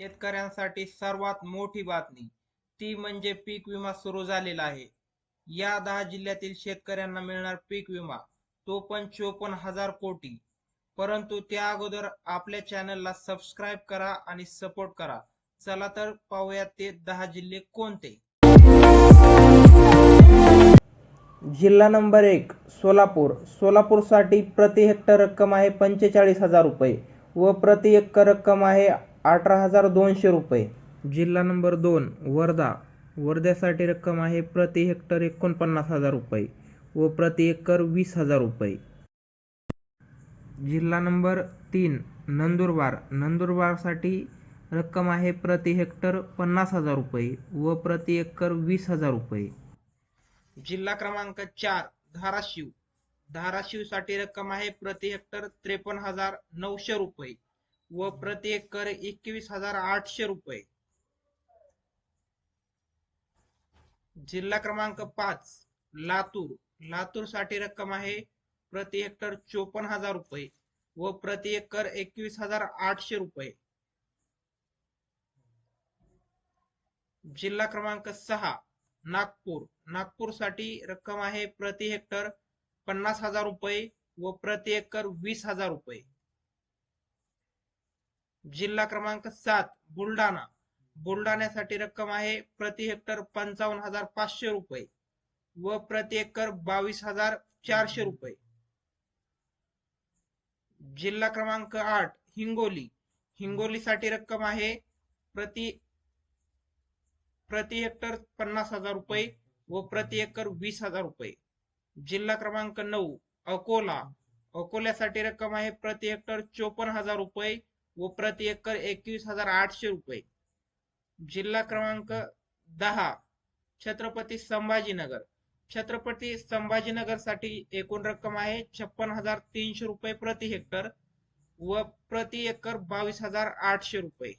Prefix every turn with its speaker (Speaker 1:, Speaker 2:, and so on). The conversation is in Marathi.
Speaker 1: शेतकऱ्यांसाठी सर्वात मोठी बातमी. ती म्हणजे पीक विमा सुरू झालेला आहे. या दहा जिल्ह्यातील शेतकऱ्यांना मिळणार पीक विमा. तो पण चोपन्न हजार कोटी. परंतु त्या अगोदर आपल्या चॅनलला सबस्क्राईब करा आणि सपोर्ट करा. चला तर पाहूया ते दहा जिल्हे कोणते. जिल्हा नंबर एक सोलापूर. सोलापूरसाठी प्रति हेक्टर रक्कम आहे पंचेचाळीस हजार रुपये व प्रति एकर रक्कम आहे अठरा हजार दोनशे रुपये. जिल्हा नंबर दोन वर्धा. वर्ध्यासाठी रक्कम आहे प्रति हेक्टर एकोणपन्नास हजार रुपये व प्रति एकर वीस हजार रुपये. जिल्हा नंबर तीन नंदुरबार. नंदुरबारसाठी रक्कम आहे प्रति हेक्टर पन्नास हजार रुपये व प्रति एकर वीस हजार रुपये. जिल्हा क्रमांक चार धाराशिव. धाराशिवसाठी रक्कम आहे प्रति हेक्टर त्रेपन्न हजार नऊशे रुपये. व प्रति एकर एकवीस हजार आठशे रुपये. जिल्हा क्रमांक पाच लातूर. लातूरसाठी रक्कम आहे प्रति हेक्टर चोपन्न हजार रुपये व प्रति एकर एकवीस हजार आठशे रुपये. जिल्हा क्रमांक सहा नागपूर. नागपूरसाठी रक्कम आहे प्रति हेक्टर पन्नास हजार रुपये व प्रति एकर वीस हजार रुपये. जिल्हा क्रमांक सात बुलढाणा. बुलढाण्यासाठी रक्कम आहे प्रति हेक्टर पंचावन्न हजार पाचशे रुपये व प्रति एकर बावीस हजार चारशे रुपये. जिल्हा क्रमांक आठ हिंगोली. हिंगोलीसाठी रक्कम आहे प्रति प्रति हेक्टर पन्नास हजार रुपये व प्रति एकर वीस हजार रुपये. जिल्हा क्रमांक नऊ अकोला. अकोल्यासाठी रक्कम आहे प्रति हेक्टर चोपन्न हजार रुपये व प्रति एकर एकवीस हजार आठशे रुपये. जिल्हा क्रमांक दहा छत्रपती संभाजीनगर. छत्रपती संभाजीनगरसाठी एकूण रक्कम आहे छप्पन हजार तीनशे रुपये प्रति हेक्टर व प्रति एकर बावीस हजार आठशे रुपये.